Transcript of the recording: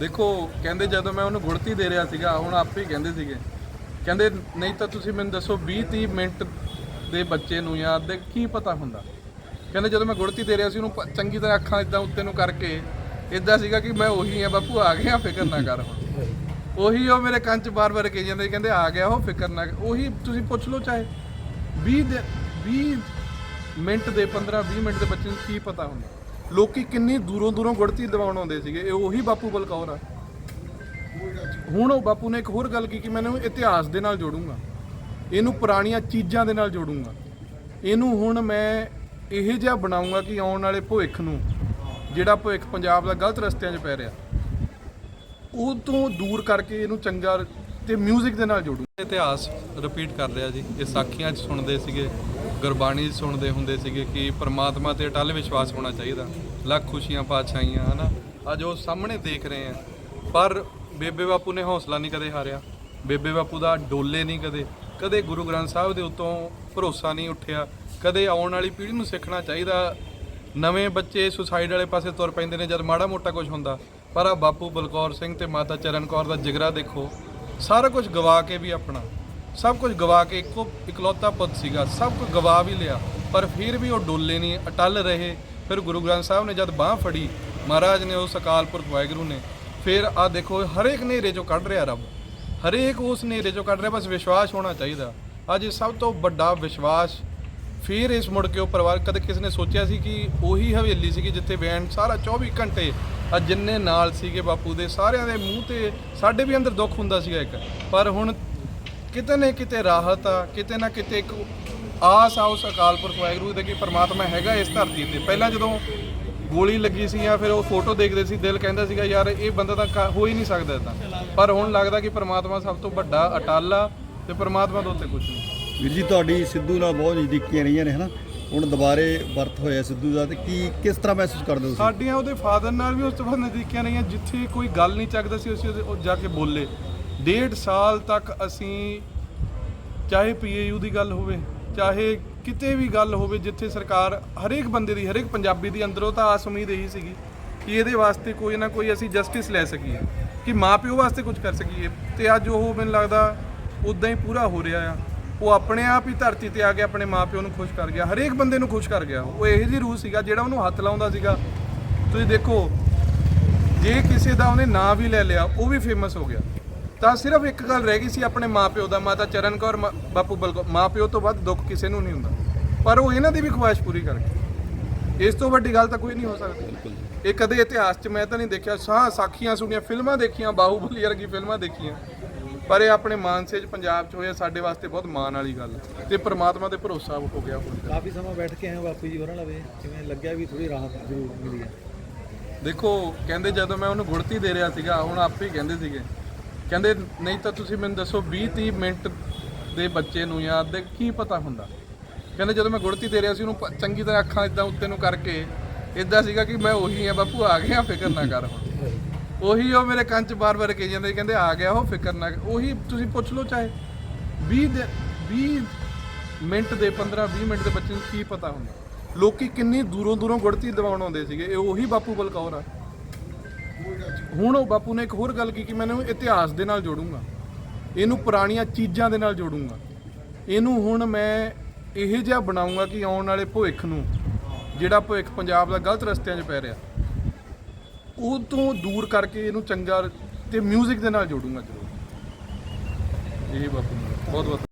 ਦੇਖੋ, ਕਹਿੰਦੇ ਜਦੋਂ ਮੈਂ ਉਹਨੂੰ ਗੁੜਤੀ ਦੇ ਰਿਹਾ ਸੀਗਾ, ਹੁਣ ਆਪੇ ਹੀ ਕਹਿੰਦੇ ਸੀਗੇ। ਕਹਿੰਦੇ, ਨਹੀਂ ਤਾਂ ਤੁਸੀਂ ਮੈਨੂੰ ਦੱਸੋ 20 30 ਮਿੰਟ ਦੇ ਬੱਚੇ ਨੂੰ ਜਾਂ ਅੱਧੇ, ਕੀ ਪਤਾ ਹੁੰਦਾ? ਕਹਿੰਦੇ, ਜਦੋਂ ਮੈਂ ਗੁੜਤੀ ਦੇ ਰਿਹਾ ਸੀ, ਉਹਨੂੰ ਚੰਗੀ ਤਰ੍ਹਾਂ ਅੱਖਾਂ ਇਦਾਂ ਉੱਤੇ ਨੂੰ ਕਰਕੇ ਇਦਾਂ ਸੀਗਾ ਕਿ ਮੈਂ ਉਹੀ ਆ, ਬਾਪੂ, ਆ ਗਿਆ, ਫਿਕਰ ਨਾ ਕਰ ਹੁਣ। ਉਹੀ ਉਹ ਮੇਰੇ ਕੰਨ 'ਚ ਬਾਰ-ਬਾਰ ਕਹੀ ਜਾਂਦੇ, ਕਹਿੰਦੇ, ਆ ਗਿਆ ਉਹ, ਫਿਕਰ ਨਾ ਕਰ। ਉਹੀ ਤੁਸੀਂ ਪੁੱਛ ਲਓ ਚਾਹੇ 20 ਦੇ 20 ਮਿੰਟ ਦੇ 15 20 ਮਿੰਟ ਦੇ ਬੱਚੇ ਨੂੰ ਕੀ ਪਤਾ ਹੁੰਦਾ। ਲੋਕੀ ਕਿੰਨੀ ਦੂਰੋਂ ਦੂਰੋਂ ਗੁੜਤੀ ਦਿਵਾਉਣ ਆਉਂਦੇ ਸੀਗੇ, ਇਹ ਉਹੀ ਬਾਪੂ ਬਲਕੌਰ ਆ। ਹੁਣ ਉਹ ਬਾਪੂ ਨੇ ਇੱਕ ਹੋਰ ਗੱਲ ਕੀਤੀ ਕਿ ਮੈਂ ਇਹਨੂੰ ਇਤਿਹਾਸ ਦੇ ਨਾਲ ਜੋੜੂੰਗਾ। ਇਹਨੂੰ ਪੁਰਾਣੀਆਂ ਚੀਜ਼ਾਂ ਦੇ ਨਾਲ ਜੋੜੂੰਗਾ। ਇਹਨੂੰ ਹੁਣ ਮੈਂ ਇਹ ਜਿਹਾ ਬਣਾਉਂਗਾ ਕਿ ਆਉਣ ਵਾਲੇ ਭਵਿੱਖ ਨੂੰ, ਜਿਹੜਾ ਭਵਿੱਖ ਪੰਜਾਬ ਦਾ ਗਲਤ ਰਸਤਿਆਂ 'ਚ ਪੈ ਰਿਹਾ, ਉਹ ਤੋਂ ਦੂਰ ਕਰਕੇ ਇਹਨੂੰ ਚੰਗਾ ਤੇ 뮤직 ਦੇ ਨਾਲ ਜੋੜੂ ਇਤਿਹਾਸ ਰਿਪੀਟ ਕਰ ਰਿਹਾ ਜੀ, ਇਹ ਸਾਖੀਆਂ 'ਚ ਸੁਣਦੇ ਸੀਗੇ। ਗੁਰਬਾਣੀ ਸੁਣਦੇ ਹੁੰਦੇ ਸੀਗੇ ਕਿ ਪ੍ਰਮਾਤਮਾ ਤੇ ਅਟਲ ਵਿਸ਼ਵਾਸ ਹੋਣਾ ਚਾਹੀਦਾ। ਲੱਖ ਖੁਸ਼ੀਆਂ ਪਾਤਸ਼ਾਹੀਆਂ, ਹਨਾ? ਅੱਜ ਉਹ ਸਾਹਮਣੇ ਦੇਖ ਰਹੇ ਆ। ਪਰ ਬੇਬੇ ਬਾਪੂ ਨੇ ਹੌਸਲਾ ਨਹੀਂ ਕਦੇ ਹਾਰਿਆ। ਬੇਬੇ ਬਾਪੂ ਦਾ ਡੋਲੇ ਨਹੀਂ ਕਦੇ। ਕਦੇ ਗੁਰੂ ਗ੍ਰੰਥ ਸਾਹਿਬ ਦੇ ਉੱਤੋਂ ਭਰੋਸਾ ਨਹੀਂ ਉੱਠਿਆ। ਕਦੇ ਆਉਣ ਵਾਲੀ ਪੀੜ੍ਹੀ ਨੂੰ ਸਿੱਖਣਾ ਚਾਹੀਦਾ। ਨਵੇਂ ਬੱਚੇ ਸੁਸਾਈਡ ਵਾਲੇ ਪਾਸੇ ਤੁਰ ਪੈਂਦੇ ਨੇ ਜਦ ਮਾੜਾ ਮੋਟਾ ਕੁਝ ਹੁੰਦਾ। ਪਰ ਆ ਬਾਪੂ ਬਲਕੌਰ ਸਿੰਘ ਤੇ ਮਾਤਾ ਚਰਨ ਕੌਰ ਦਾ ਜਿਗਰਾ ਦੇਖੋ। ਸਾਰਾ ਕੁਝ ਗਵਾ ਕੇ ਵੀ ਆਪਣਾ। ਸਭ ਕੁਝ ਗਵਾ ਕੇ ਇੱਕੋ ਇਕਲੌਤਾ ਪੁੱਤ ਸੀਗਾ। ਸਭ ਕੁਝ ਗਵਾ ਵੀ ਲਿਆ, ਪਰ ਫਿਰ ਵੀ ਉਹ ਡੋਲੇ ਨਹੀਂ, ਅਟਲ ਰਹੇ। ਫਿਰ ਗੁਰੂ ਗ੍ਰੰਥ ਸਾਹਿਬ ਨੇ ਜਦ ਬਾਹ ਫੜੀ, ਮਹਾਰਾਜ ਨੇ ਉਸ ਅਕਾਲ ਪੁਰਖ ਵਾਹਿਗੁਰੂ ਨੇ, ਫਿਰ ਆ ਦੇਖੋ, ਹਰੇਕ ਹਨੇਰੇ ਚੋਂ ਕੱਢ ਰਿਹਾ ਰੱਬ। ਹਰੇਕ ਉਸ ਹਨੇਰੇ ਚੋਂ ਕੱਢ ਰਿਹਾ, ਬਸ ਵਿਸ਼ਵਾਸ ਹੋਣਾ ਚਾਹੀਦਾ। ਅੱਜ ਇਹ ਸਭ ਤੋਂ ਵੱਡਾ ਵਿਸ਼ਵਾਸ, ਫਿਰ ਇਸ ਮੁੜ ਕੇ ਉਹ ਪਰਿਵਾਰ, ਕਦੇ ਕਿਸੇ ਨੇ ਸੋਚਿਆ ਸੀ ਕਿ ਉਹੀ ਹਵੇਲੀ ਸੀਗੀ ਜਿੱਥੇ ਬੈਂਡ ਸਾਰਾ 24 ਘੰਟੇ ਆ ਜਿੰਨੇ ਨਾਲ ਸੀਗੇ ਬਾਪੂ ਦੇ, ਸਾਰਿਆਂ ਦੇ ਮੂੰਹ ਤੇ ਸਾਡੇ ਵੀ ਅੰਦਰ ਦੁੱਖ ਹੁੰਦਾ ਸੀਗਾ ਇੱਕ। ਪਰ ਹੁਣ ਕਿਤੇ ਨਾ ਕਿਤੇ ਰਾਹਤ ਆ ਕਿਤੇ ਨਾ ਕਿਤੇ ਇੱਕ ਆਸ ਆ ਉਸ ਅਕਾਲ ਪੁਰਖ ਵਾਹਿਗੁਰੂ ਦੇ ਕਿ ਪ੍ਰਮਾਤਮਾ ਹੈਗਾ ਇਸ ਧਰਤੀ ਤੇ। ਪਹਿਲਾਂ ਜਦੋਂ ਗੋਲੀ ਲੱਗੀ ਸੀ ਜਾਂ ਫਿਰ ਉਹ ਫੋਟੋ ਦੇਖਦੇ ਸੀ ਦਿਲ ਕਹਿੰਦਾ ਸੀਗਾ ਯਾਰ ਇਹ ਬੰਦਾ ਤਾਂ ਹੋ ਹੀ ਨਹੀਂ ਸਕਦਾ ਇਦਾਂ ਪਰ ਹੁਣ ਲੱਗਦਾ ਕਿ ਪ੍ਰਮਾਤਮਾ ਸਭ ਤੋਂ ਵੱਡਾ ਅਟਲ ਆ ਤੇ ਪ੍ਰਮਾਤਮਾ ਤੋਂ ਉੱਤੇ ਕੁਝ ਨਹੀਂ ਵੀਰ ਜੀ ਤੁਹਾਡੀ ਸਿੱਧੂ ਨਾਲ ਬਹੁਤ ਨਜ਼ਦੀਕੀਆਂ ਰਹੀਆਂ ਨੇ ਹਨਾ? ਹੁਣ ਦੁਬਾਰੇ ਵਰਤ ਹੋਇਆ ਸਿੱਧੂ ਦਾ ਤੇ ਕੀ ਕਿਸ ਤਰ੍ਹਾਂ ਮਹਿਸੂਸ ਕਰਦੇ ਹੋ ਸਾਡੀਆਂ ਉਹਦੇ ਫਾਦਰ ਨਾਲ ਵੀ ਉਸ ਤੋਂ ਬਾਅਦ ਨਜ਼ਦੀਕੀਆਂ ਰਹੀਆਂ ਜਿੱਥੇ ਕੋਈ ਗੱਲ ਨਹੀਂ ਚੱਕਦਾ ਸੀ ਉਹਦੇ- ਉਹ ਜਾ ਕੇ ਬੋਲੇ। ਡੇਢ ਸਾਲ ਤੱਕ ਅਸੀਂ ਚਾਹੇ ਪੀਏਯੂ ਦੀ ਗੱਲ ਹੋਵੇ, ਚਾਹੇ ਕਿਤੇ ਵੀ ਗੱਲ ਹੋਵੇ, ਜਿੱਥੇ ਸਰਕਾਰ ਹਰੇਕ ਬੰਦੇ ਦੀ, ਹਰੇਕ ਪੰਜਾਬੀ ਦੀ ਅੰਦਰੋਂ ਤਾਂ ਆਸ ਉਮੀਦ ਇਹੀ ਸੀਗੀ ਕਿ ਇਹਦੇ ਵਾਸਤੇ ਕੋਈ ਨਾ ਕੋਈ ਅਸੀਂ ਜਸਟਿਸ ਲੈ ਸਕੀਏ, ਕਿ ਮਾਪਿਓ ਵਾਸਤੇ ਕੁਝ ਕਰ ਸਕੀਏ। ਤੇ ਅੱਜ ਉਹ ਮੈਨੂੰ ਲੱਗਦਾ ਉਦਾਂ ਹੀ ਪੂਰਾ ਹੋ ਰਿਹਾ ਆ। ਉਹ ਆਪਣੇ ਆਪ ਹੀ ਧਰਤੀ ਤੇ ਆ ਕੇ ਆਪਣੇ ਮਾਪਿਓ ਨੂੰ ਖੁਸ਼ ਕਰ ਗਿਆ, ਹਰੇਕ ਬੰਦੇ ਨੂੰ ਖੁਸ਼ ਕਰ ਗਿਆ। ਉਹ ਇਹੋ ਜਿਹੀ ਰੂਹ ਸੀਗਾ ਜਿਹੜਾ ਉਹਨੂੰ ਹੱਥ ਲਾਉਂਦਾ ਸੀਗਾ। ਤੁਸੀਂ ਦੇਖੋ, ਜੇ ਕਿਸੇ ਦਾ ਉਹਨੇ ਨਾਂ ਵੀ ਲੈ ਲਿਆ, ਉਹ ਵੀ ਫੇਮਸ ਹੋ ਗਿਆ। ਤਾਂ ਸਿਰਫ ਇੱਕ ਗੱਲ ਰਹਿ ਗਈ ਸੀ ਆਪਣੇ ਮਾਪਿਓ ਦਾ ਮਾਤਾ ਚਰਨ ਕੌਰ ਬਾਪੂ ਬਲਕੌਰ। ਮਾਪਿਓ ਤੋਂ ਵੱਧ ਦੁੱਖ ਕਿਸੇ ਨੂੰ ਨਹੀਂ ਹੁੰਦਾ। ਪਰ ਉਹ ਇਹਨਾਂ ਦੀ ਵੀ ਖੁਆਇਸ਼ ਪੂਰੀ ਕਰ ਗਿਆ ਇਸ ਤੋਂ ਵੱਡੀ ਗੱਲ ਤਾਂ ਕੋਈ ਨਹੀਂ ਹੋ ਸਕਦੀ। ਇਹ ਕਦੇ ਇਤਿਹਾਸ 'ਚ ਮੈਂ ਤਾਂ ਨਹੀਂ ਦੇਖਿਆ। ਸਾਹ ਸਾਖੀਆਂ ਸੁਣੀਆਂ ਫਿਲਮਾਂ ਦੇਖੀਆਂ ਬਾਹੂਬਲੀ ਵਰਗੀ ਫਿਲਮਾਂ ਦੇਖੀਆਂ। ਪਰ ਇਹ ਆਪਣੇ ਮਾਨਸੇ 'ਚ ਪੰਜਾਬ 'ਚ ਹੋਇਆ ਸਾਡੇ ਵਾਸਤੇ ਬਹੁਤ ਮਾਣ ਵਾਲੀ ਗੱਲ ਤੇ ਪ੍ਰਮਾਤਮਾ ਤੇ ਭਰੋਸਾ ਹੋ ਗਿਆ ਹੁਣ ਕਾਫੀ ਸਮਾਂ ਬੈਠ ਕੇ ਆਏ ਬਾਪੂ ਜੀ ਹੋਰਾਂ ਲਵੇ ਕਿਵੇਂ ਲੱਗਿਆ ਵੀ ਥੋੜੀ ਰਾਹਤ ਜ਼ਰੂਰ ਮਿਲੀ ਹੈ। ਦੇਖੋ ਕਹਿੰਦੇ ਜਦੋਂ ਮੈਂ ਉਹਨੂੰ ਗੁੜਤੀ ਦੇ ਰਿਹਾ ਸੀਗਾ ਹੁਣ ਆਪੇ ਹੀ ਕਹਿੰਦੇ ਸੀਗੇ ਕਹਿੰਦੇ ਨਹੀਂ ਤਾਂ ਤੁਸੀਂ ਮੈਨੂੰ ਦੱਸੋ 20 30 ਮਿੰਟ ਦੇ ਬੱਚੇ ਨੂੰ ਜਾਂ ਅੱਧੇ, ਕੀ ਪਤਾ ਹੁੰਦਾ? ਕਹਿੰਦੇ ਜਦੋਂ ਮੈਂ ਗੁੜਤੀ ਦੇ ਰਿਹਾ ਸੀ, ਉਹਨੂੰ ਚੰਗੀ ਤਰ੍ਹਾਂ ਅੱਖਾਂ ਇਦਾਂ ਉੱਤੇ ਨੂੰ ਕਰਕੇ ਇਦਾਂ ਸੀਗਾ ਕਿ ਮੈਂ ਉਹੀ ਆ ਬਾਪੂ, ਆ ਗਿਆ, ਫਿਕਰ ਨਾ ਕਰ ਹੁਣ। ਉਹੀ ਉਹ ਮੇਰੇ ਕੰਨ 'ਚ ਬਾਰ-ਬਾਰ ਕਹੀ ਜਾਂਦੇ, ਕਹਿੰਦੇ ਆ ਗਿਆ ਉਹ, ਫਿਕਰ ਨਾ ਕਰ। ਉਹੀ ਤੁਸੀਂ ਪੁੱਛ ਲਓ ਚਾਹੇ 20 ਦੇ 20 ਮਿੰਟ ਦੇ 15 20 ਮਿੰਟ ਦੇ ਬੱਚੇ ਨੂੰ ਕੀ ਪਤਾ ਹੁੰਦਾ? ਲੋਕੀ ਕਿੰਨੀ ਦੂਰੋਂ ਦੂਰੋਂ ਗੁੜਤੀ ਦਿਵਾਉਣ ਆਉਂਦੇ ਸੀਗੇ, ਇਹ ਉਹੀ ਬਾਪੂ ਬਲਕੌਰ ਆ। ਹੁਣ ਉਹ ਬਾਪੂ ਨੇ ਇੱਕ ਹੋਰ ਗੱਲ ਕੀ ਕਿ ਮੈਨੂੰ ਇਤਿਹਾਸ ਦੇ ਨਾਲ ਜੋੜੂੰਗਾ। ਇਹਨੂੰ ਪੁਰਾਣੀਆਂ ਚੀਜ਼ਾਂ ਦੇ ਨਾਲ ਜੋੜੂੰਗਾ। ਇਹਨੂੰ ਹੁਣ ਮੈਂ ਇਹ ਜਿਹਾ ਬਣਾਉਂਗਾ ਕਿ ਆਉਣ ਵਾਲੇ ਭਵਿੱਖ ਨੂੰ ਜਿਹੜਾ ਭਵਿੱਖ ਪੰਜਾਬ ਦਾ ਗਲਤ ਰਸਤਿਆਂ 'ਚ ਪੈ ਰਿਹਾ, ਉਹ ਤੋਂ ਦੂਰ ਕਰਕੇ ਇਹਨੂੰ ਚੰਗਾ ਤੇ 뮤직 ਦੇ ਨਾਲ ਜੋੜੂੰਗਾ ਜ਼ਰੂਰ। ਇਹ ਬਾਪੂ ਬਹੁਤ ਬਹੁਤ